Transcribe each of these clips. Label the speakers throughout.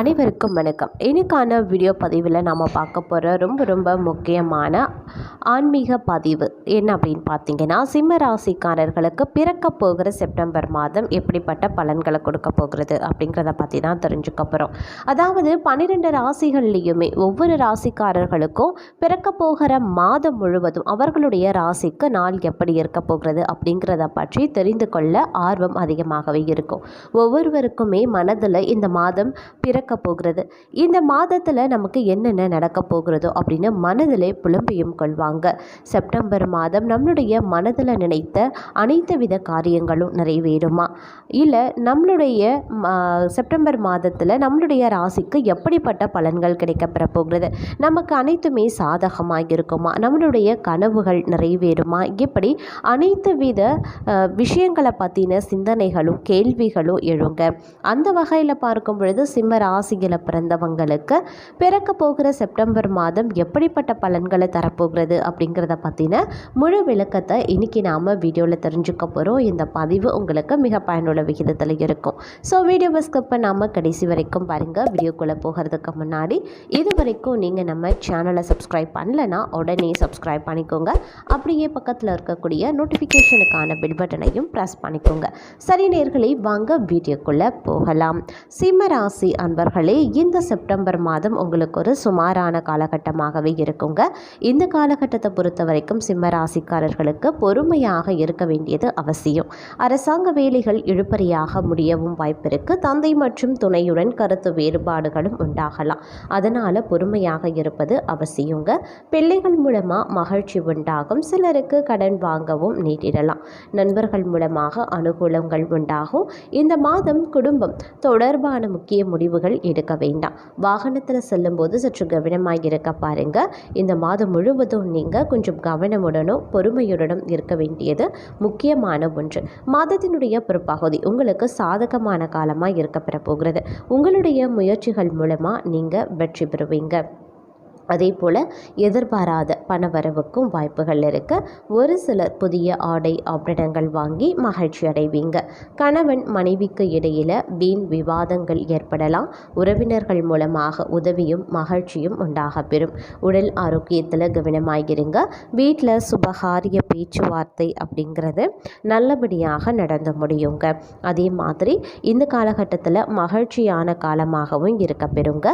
Speaker 1: அனைவருக்கும் வணக்கம். இன்றைக்கான வீடியோ பதிவில் நம்ம பார்க்க போகிற ரொம்ப ரொம்ப முக்கியமான ஆன்மீக பதிவு என்ன அப்படின்னு பார்த்தீங்கன்னா சிம்ம ராசிக்காரர்களுக்கு பிறக்க போகிற செப்டம்பர் மாதம் எப்படிப்பட்ட பலன்களை கொடுக்க போகிறது அப்படிங்கிறத பற்றி தான் தெரிஞ்சுக்க போகிறோம் அதாவது பன்னிரெண்டு ராசிகள்லேயுமே ஒவ்வொரு ராசிக்காரர்களுக்கும் பிறக்க போகிற மாதம் முழுவதும் அவர்களுடைய ராசிக்கு நாள் எப்படி இருக்க போகிறது அப்படிங்கிறத பற்றி தெரிந்து கொள்ள ஆர்வம் அதிகமாகவே இருக்கும். ஒவ்வொருவருக்குமே மனதில் இந்த மாதம் பிற நடக்க போகிறது. இந்த மாதத்தில் நமக்கு என்னென்ன நடக்க போகிறதோ அப்படின்னு மனதிலே புலம்பியும் கொள்வாங்க. செப்டம்பர் மாதம் நம்மளுடைய மனதில் நினைத்த அனைத்து வித காரியங்களும் நிறைவேறுமா? இல்லை நம்மளுடைய செப்டம்பர் மாதத்தில் நம்மளுடைய ராசிக்கு எப்படிப்பட்ட பலன்கள் கிடைக்கப்பெற போகிறது? நமக்கு அனைத்துமே சாதகமாக இருக்குமா? நம்மளுடைய கனவுகள் நிறைவேறுமா? இப்படி அனைத்து வித விஷயங்களை பற்றின சிந்தனைகளும் கேள்விகளும் எழுங்க. அந்த வகையில் பார்க்கும் பொழுது சிம்ம ராசியில் பிறந்தவங்களுக்கு பிறக்க போகிற செப்டம்பர் மாதம் எப்படிப்பட்ட பலன்களை தரப்போகிறது அப்படிங்கிறத பற்றின முழு விளக்கத்தை இன்னைக்கு நாம் வீடியோவில் தெரிஞ்சுக்க போகிறோம் இந்த பதிவு உங்களுக்கு மிக பயனுள்ள விகிதத்தில் இருக்கும். ஸோ வீடியோவை ஸ்கிப் பண்ணாமல் கடைசி வரைக்கும் பாருங்கள் வீடியோக்குள்ளே போகிறதுக்கு முன்னாடி இது வரைக்கும் நீங்கள் நம்ம சேனலை சப்ஸ்கிரைப் பண்ணலைன்னா உடனே சப்ஸ்கிரைப் பண்ணிக்கோங்க. அப்படியே பக்கத்தில் இருக்கக்கூடிய நோட்டிஃபிகேஷனுக்கான பில் பட்டனையும் ப்ரெஸ் பண்ணிக்கோங்க. சரி நேர்களை வாங்க வீடியோக்குள்ளே போகலாம். சிம்ம ராசி நண்பர்களே இந்த செப்டம்பர் மாதம் உங்களுக்கு ஒரு சுமாரான காலகட்டமாகவே இருக்குங்க. இந்த காலகட்டத்தை பொறுத்த வரைக்கும் சிம்ம ராசிக்காரர்களுக்கு பொறுமையாக இருக்க வேண்டியது அவசியம். அரசாங்க வேலைகள் இழுபறியாக முடியவும் வாய்ப்பிருக்கு. தந்தை மற்றும் துணையுடன் கருத்து வேறுபாடுகளும் உண்டாகலாம். அதனால் பொறுமையாக இருப்பது அவசியங்க. பிள்ளைகள் மூலமாக மகிழ்ச்சி உண்டாகும். சிலருக்கு கடன் வாங்கவும் நேரிடலாம். நண்பர்கள் மூலமாக அனுகூலங்கள் உண்டாகும். இந்த மாதம் குடும்பம் தொடர்பான முக்கிய முடிவுகள் எடுக்க வேண்டாம். வாகனத்தில் செல்லும்போது சற்று கவனமாக இருக்க பாருங்க. இந்த மாதம் முழுவதும் நீங்கள் கொஞ்சம் கவனமுடனும் பொறுமையுடனும் இருக்க வேண்டியது முக்கியமான ஒன்று. மாதத்தினுடைய பிற்பகுதி உங்களுக்கு சாதகமான காலமாக இருக்கப்பெற போகிறது. உங்களுடைய முயற்சிகள் மூலமாக நீங்கள் வெற்றி பெறுவீங்க. அதே போல் எதிர்பாராத பணவரவுக்கும் வாய்ப்புகள் இருக்க ஒரு சிலர் புதிய ஆடை ஆபரணங்கள் வாங்கி மகிழ்ச்சி அடைவீங்க. கணவன் மனைவிக்கு இடையில் வீண் விவாதங்கள் ஏற்படலாம். உறவினர்கள் மூலமாக உதவியும் மகிழ்ச்சியும் உண்டாக பெறும். உடல் ஆரோக்கியத்தில் கவனமாகிருங்க வீட்டில் சுபகாரிய பேச்சுவார்த்தை அப்படிங்கிறது நல்லபடியாக நடந்து முடியுங்க. அதே மாதிரி இந்த காலகட்டத்தில் மகிழ்ச்சியான காலமாகவும் இருக்க பெறுங்க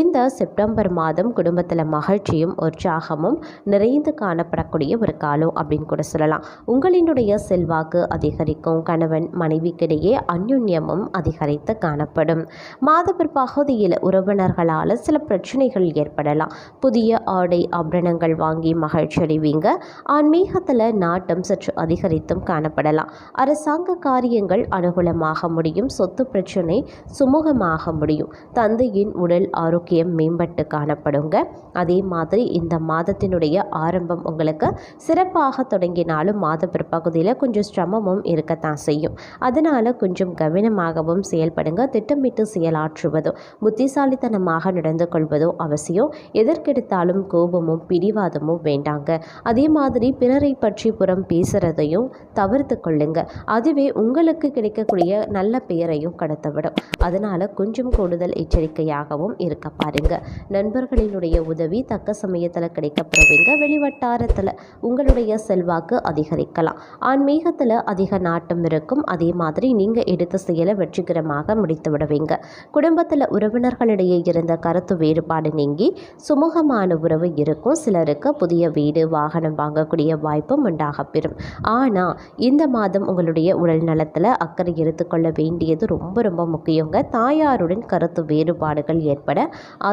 Speaker 1: இந்த செப்டம்பர் மாதம் குடும்பத்தில் மகிழ்ச்சியும் உற்சாகமும் நிறைந்து காணப்படக்கூடிய ஒரு காலம் அப்படின்னு கூட சொல்லலாம். உங்களினுடைய செல்வாக்கு அதிகரிக்கும் கணவன் மனைவிக்கிடையே அந்யுன்யமும் அதிகரித்து காணப்படும். மாத பகுதியில் உறவினர்களால் சில பிரச்சனைகள் ஏற்படலாம். புதிய ஆடை ஆபரணங்கள் வாங்கி மகிழ்ச்சி அடைவீங்க. ஆன்மீகத்தில் நாட்டம் சற்று அதிகரித்தும் காணப்படலாம். அரசாங்க காரியங்கள் அனுகூலமாக முடியும். சொத்து பிரச்சனை சுமூகமாக முடியும். தந்தையின் உடல் ஆரோக்கியம் மேம்பட்டு காணப்படுங்க. அதே மாதிரி இந்த மாதத்தினுடைய ஆரம்பம் உங்களுக்கு சிறப்பாக தொடங்கினாலும் மாத பிற்பகுதியில் கொஞ்சம் சிரமமும் இருக்கத்தான் செய்யும். அதனால் கொஞ்சம் கவனமாகவும் செயல்படுங்க. திட்டமிட்டு செயலாற்றுவதோ புத்திசாலித்தனமாக நடந்து கொள்வதோ அவசியம். எதற்கெடுத்தாலும் கோபமும் பிடிவாதமும் வேண்டாங்க. அதே மாதிரி பிறரை பற்றி புறம் பேசுகிறதையும் தவிர்த்து கொள்ளுங்க. அதுவே உங்களுக்கு கிடைக்கக்கூடிய நல்ல பெயரையும் கடத்தவிடும். அதனால் கொஞ்சம் கூடுதல் எச்சரிக்கையாகவும் இருக்க பாருங்க. நண்பர்களினுடைய உதவி தக்க சமயத்தில் கிடைக்கப்படுவீங்க வெளிவட்டாரத்தில் உங்களுடைய செல்வாக்கு அதிகரிக்கலாம். ஆன்மீகத்தில் அதிக நாட்டம் இருக்கும். அதே மாதிரி நீங்கள் எடுத்த செயலை வெற்றிகரமாக முடித்து விடுவீங்க. குடும்பத்தில் உறவினர்களிடையே இருந்த கருத்து வேறுபாடு நீங்கி சுமூகமான உறவு இருக்கும். சிலருக்கு புதிய வீடு வாகனம் வாங்கக்கூடிய வாய்ப்பும் உண்டாக பெறும். ஆனால் இந்த மாதம் உங்களுடைய உடல் நலத்தில் அக்கறை எடுத்துக்கொள்ள வேண்டியது ரொம்ப ரொம்ப முக்கியங்க. தாயாருடன் கருத்து வேறுபாடுகள் ஏற்பட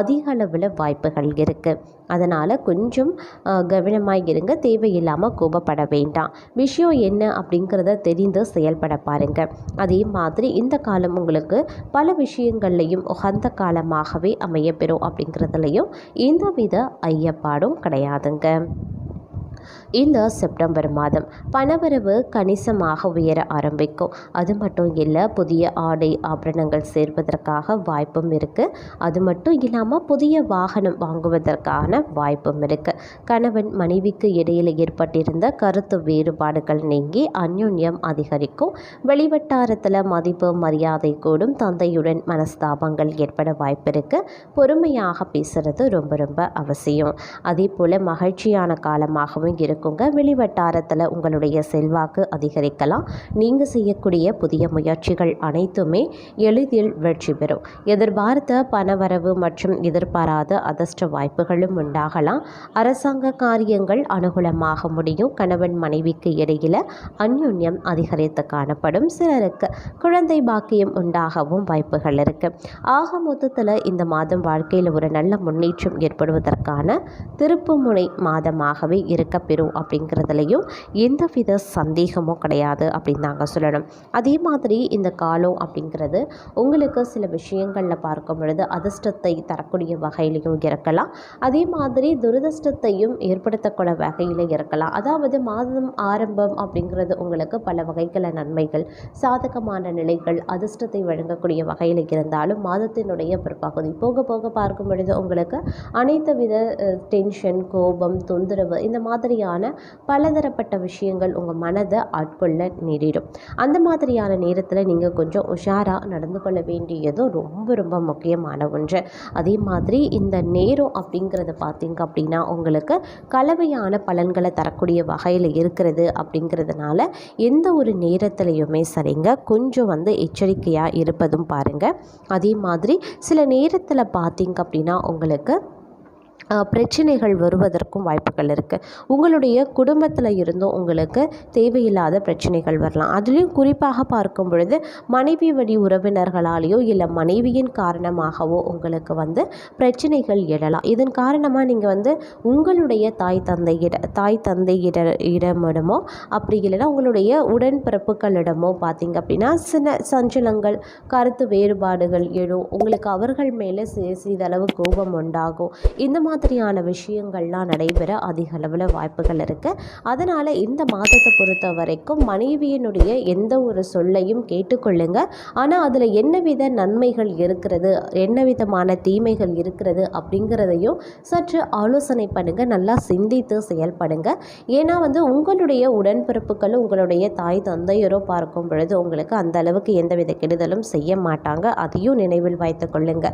Speaker 1: அதிக அளவில் வாய்ப்புகள் இருக்குது அதனால் கொஞ்சம் கவனமாக இருங்க. தேவையில்லாமல் கோபப்பட வேண்டாம். விஷயம் என்ன அப்படிங்கிறத தெரிந்து செயல்பட பாருங்க. அதே மாதிரி இந்த காலம் உங்களுக்கு பல விஷயங்கள்லையும் உகந்த காலமாகவே அமையப்பெறும் அப்படிங்கிறதுலையும் எந்தவித ஐயப்பாடும் கிடையாதுங்க. இந்த செப்டம்பர் மாதம் பணவரவு கணிசமாக உயர ஆரம்பிக்கும். அது மட்டும் இல்லை புதிய ஆடை ஆபரணங்கள் சேர்வதற்காக வாய்ப்பும் இருக்குது அது மட்டும் இல்லாமல் புதிய வாகனம் வாங்குவதற்கான வாய்ப்பும் இருக்குது கணவன் மனைவிக்கு இடையில் ஏற்பட்டிருந்த கருத்து வேறுபாடுகள் நீங்கி அந்யுன்யம் அதிகரிக்கும். வெளிவட்டாரத்தில் மதிப்பு மரியாதை கூடும். தந்தையுடன் மனஸ்தாபங்கள் ஏற்பட வாய்ப்பு இருக்குது பொறுமையாக பேசுகிறது ரொம்ப ரொம்ப அவசியம். அதே போல் மகிழ்ச்சியான காலமாகவும் இருக்குங்க வெளிவட்டாரத்தில் உங்களுடைய செல்வாக்கு அதிகரிக்கலாம். நீங்கள் செய்யக்கூடிய புதிய முயற்சிகள் அனைத்துமே எளிதில் வெற்றி பெறும். எதிர்பார்த்த பணவரவு மற்றும் எதிர்பாராத அதிர்ஷ்ட வாய்ப்புகளும் உண்டாகலாம். அரசாங்க காரியங்கள் அனுகூலமாக முடியும். கணவன் மனைவிக்கு இடையில் அந்யோன்யம் அதிகரித்து காணப்படும். சிலருக்கு குழந்தை பாக்கியம் உண்டாகவும் வாய்ப்புகள் இருக்குது ஆக மொத்தத்தில் இந்த மாதம் வாழ்க்கையில் ஒரு நல்ல முன்னேற்றம் ஏற்படுவதற்கான திருப்புமுனை மாதமாகவே இருக்க இருக்கப்பெறும் அப்படிங்கிறதுலையும் எந்தவித சந்தேகமும் கிடையாது அப்படின்னு நாங்கள் சொல்லணும். அதே மாதிரி இந்த காலம் அப்படிங்கிறது உங்களுக்கு சில விஷயங்களில் பார்க்கும் பொழுது அதிர்ஷ்டத்தை தரக்கூடிய வகையிலையும் இருக்கலாம். அதே மாதிரி துரதிர்ஷ்டத்தையும் ஏற்படுத்தக்கூடிய வகையில் இருக்கலாம். அதாவது மாதம் ஆரம்பம் அப்படிங்கிறது உங்களுக்கு பல வகைகள நன்மைகள் சாதகமான நிலைகள் அதிர்ஷ்டத்தை வழங்கக்கூடிய வகையில் இருந்தாலும் மாதத்தினுடைய பிற்பகுதி போக போக பார்க்கும் பொழுது உங்களுக்கு அனைத்து வித டென்ஷன் கோபம் தொந்தரவு இந்த மாதிரியான பலதரப்பட்ட விஷயங்கள் உங்கள் மனதை ஆட்கொள்ள நேரிடும். அந்த மாதிரியான நேரத்தில் நீங்கள் கொஞ்சம் உஷாராக நடந்து கொள்ள வேண்டியதும் ரொம்ப ரொம்ப முக்கியமான ஒன்று. அதே மாதிரி இந்த நேரம் அப்படிங்கிறத பார்த்தீங்க அப்படின்னா உங்களுக்கு கலவையான பலன்களை தரக்கூடிய வகையில் இருக்கிறது அப்படிங்கிறதுனால எந்த ஒரு நேரத்துலையுமே சரிங்க. கொஞ்சம் வந்து எச்சரிக்கையாக இருப்பதும் பாருங்கள் அதே மாதிரி சில நேரத்தில் பார்த்தீங்க அப்படின்னா உங்களுக்கு பிரச்சனைகள் வருவதற்கும் வாய்ப்புகள் இருக்குது உங்களுடைய குடும்பத்தில் இருந்தும் உங்களுக்கு தேவையில்லாத பிரச்சனைகள் வரலாம். அதுலேயும் குறிப்பாக பார்க்கும் பொழுது மனைவி வழி உறவினர்களாலேயோ இல்லை மனைவியின் காரணமாகவோ உங்களுக்கு வந்து பிரச்சனைகள் எழலாம். இதன் காரணமாக நீங்கள் வந்து உங்களுடைய தாய் தந்தையிட தாய் தந்தையிட இடமிடமோ அப்படி இல்லைன்னா உங்களுடைய உடன்பிறப்புகளிடமோ பார்த்தீங்க அப்படின்னா சின்ன சஞ்சலங்கள் கருத்து வேறுபாடுகள் எழும். உங்களுக்கு அவர்கள் மேலே சிறிதளவு கோபம் உண்டாகும். இந்த மாதிரி மாதிரியான விஷயங்கள்லாம் நடைபெற அதிக அளவில் வாய்ப்புகள் இருக்குது அதனால் இந்த மாதத்தை பொறுத்த வரைக்கும் மனைவியினுடைய எந்த ஒரு சொல்லையும் கேட்டுக்கொள்ளுங்க. ஆனால் அதில் என்ன வித நன்மைகள் இருக்கிறது என்ன விதமான தீமைகள் இருக்கிறது அப்படிங்கிறதையும் சற்று ஆலோசனை பண்ணுங்க. நல்லா சிந்தித்து செயல்படுங்க. ஏன்னா வந்து உங்களுடைய உடன்பிறப்புகளும் உங்களுடைய தாய் தந்தையரோ பார்க்கும் பொழுது உங்களுக்கு அந்த அளவுக்கு எந்தவித கெடுதலும் செய்ய மாட்டாங்க. அதையும் நினைவில் வைத்து கொள்ளுங்க.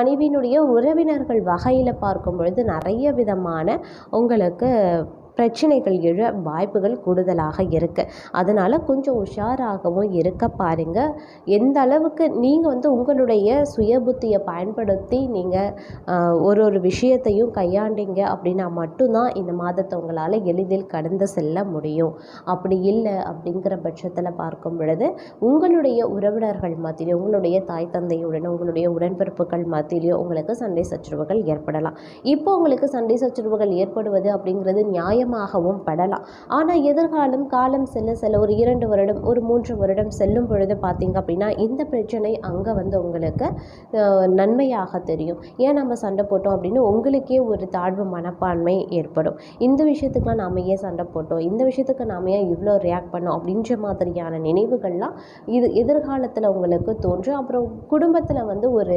Speaker 1: மனைவியினுடைய உறவினர்கள் வகையில் பார்க்கும் பொழுது நிறைய விதமான உங்களுக்கு பிரச்சனைகள் எழ வாய்ப்புகள் கூடுதலாக இருக்குது அதனால் கொஞ்சம் உஷாராகவும் இருக்க பாருங்கள் எந்த அளவுக்கு நீங்கள் வந்து உங்களுடைய சுய புத்தியை பயன்படுத்தி நீங்கள் ஒரு ஒரு விஷயத்தையும் கையாண்டீங்க அப்படின்னா மட்டும்தான் இந்த மாதத்தை உங்களால் எளிதில் கடந்து செல்ல முடியும். அப்படி இல்லை அப்படிங்கிற பட்சத்தில் பார்க்கும் பொழுது உங்களுடைய உறவினர்கள் மத்தியிலையும் உங்களுடைய தாய் தந்தையுடன் உங்களுடைய உடன்பிறப்புகள் மத்தியிலையும் உங்களுக்கு சண்டை சச்சரவுகள் ஏற்படலாம். இப்போ உங்களுக்கு சண்டை சச்சரவுகள் ஏற்படுவது அப்படிங்கிறது நியாயம் நியாயமாகவும் படலாம். ஆனால் எதிர்காலம் காலம் செல்ல செல்ல ஒரு இரண்டு வருடம் ஒரு மூன்று வருடம் செல்லும் பொழுது பார்த்தீங்க அப்படின்னா இந்த பிரச்சனை அங்கே வந்து உங்களுக்கு நன்மையாக தெரியும். ஏன் நம்ம சண்டை போட்டோம் அப்படின்னு உங்களுக்கே ஒரு தாழ்வு மனப்பான்மை ஏற்படும். இந்த விஷயத்துக்குலாம் நாம ஏன் சண்டை போட்டோம்? இந்த விஷயத்துக்கு நாம ஏன் இவ்வளோ ரியாக்ட் பண்ணோம்? அப்படின்ற மாதிரியான நினைவுகள்லாம் இது எதிர்காலத்தில் உங்களுக்கு தோன்றும். அப்புறம் குடும்பத்தில் வந்து ஒரு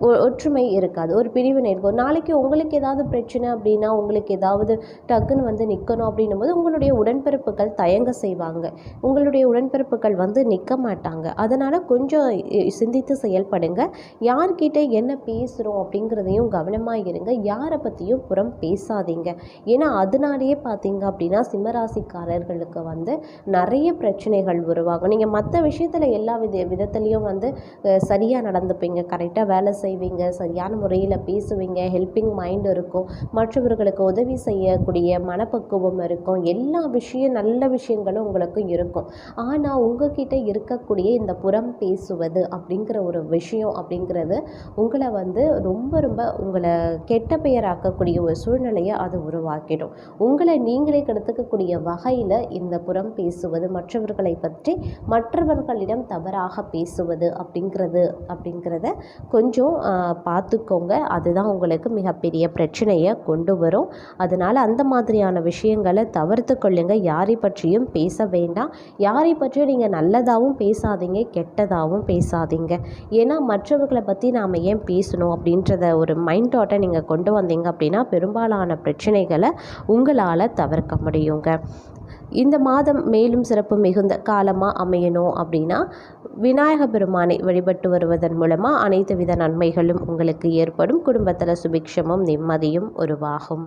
Speaker 1: ஒ- ஒற்றுமை இருக்காது. ஒரு பிரிவினை இருக்கும் நாளைக்கு உங்களுக்கு ஏதாவது பிரச்சனை அப்படின்னா உங்களுக்கு ஏதாவது டக்குன்னு வந்து நிற்கணும் அப்படின்னும் போது உங்களுடைய உடன்பிறப்புகள் தயங்க செய்வாங்க. உங்களுடைய உடன்பிறப்புகள் வந்து நிற்க மாட்டாங்க. அதனால் கொஞ்சம் சிந்தித்து செயல்படுங்க. யார்கிட்ட என்ன பேசுகிறோம் அப்படிங்கிறதையும் கவனமாக இருங்க. யாரை பற்றியும் புறம் பேசாதீங்க. ஏன்னா அதனாலேயே பார்த்தீங்க அப்படின்னா சிம்மராசிக்காரர்களுக்கு வந்து நிறைய பிரச்சனைகள் உருவாகும். நீங்கள் மற்ற விஷயத்தில் எல்லா வித விதத்துலேயும் வந்து சரியாக நடந்துப்பீங்க. கரெக்டாக வேலை செய்வீங்க. சரியான முறையில் பேசுவீங்க. ஹெல்பிங் மைண்ட் இருக்கும். மற்றவர்களுக்கு உதவி செய்ய இருக்கக்கூடிய மனப்பக்குவம் இருக்கும். எல்லா விஷயம் நல்ல விஷயங்களும் உங்களுக்கு இருக்கும். ஆனால் உங்ககிட்ட இருக்கக்கூடிய இந்த புறம் பேசுவது அப்படிங்கிற ஒரு விஷயம் அப்படிங்கிறது உங்களை வந்து ரொம்ப ரொம்ப உங்களை கெட்ட பெயராக்கக்கூடிய ஒரு சூழ்நிலையை அது உருவாக்கிடும். உங்களை நீங்களே கெடுத்துக்கக்கூடிய வகையில் இந்த புறம் பேசுவது மற்றவர்களை பற்றி மற்றவர்களிடம் தவறாக பேசுவது அப்படிங்கிறது அப்படிங்கிறத கொஞ்சம் பார்த்துக்கோங்க. அதுதான் உங்களுக்கு மிகப்பெரிய பிரச்சனையை கொண்டு வரும். அதனால் அந்த அந்த மாதிரியான விஷயங்களை தவிர்த்து கொள்ளுங்க. யாரை பற்றியும் பேச வேண்டாம். யாரை பற்றியும் நீங்கள் நல்லதாகவும் பேசாதீங்க கெட்டதாகவும் பேசாதீங்க. ஏன்னா மற்றவர்களை பற்றி நாம் ஏன் பேசணும் அப்படின்றத ஒரு மைண்ட் தாட்டை நீங்கள் கொண்டு வந்தீங்க அப்படின்னா பெரும்பாலான பிரச்சனைகளை உங்களால் தவிர்க்க முடியுங்க. இந்த மாதம் மேலும் சிறப்பு மிகுந்த காலமாக அமையணும் அப்படின்னா விநாயக பெருமானை வழிபட்டு வருவதன் மூலமாக அனைத்து வித நன்மைகளும் உங்களுக்கு ஏற்படும். குடும்பத்தில் சுபிக்ஷமும் நிம்மதியும் உருவாகும்.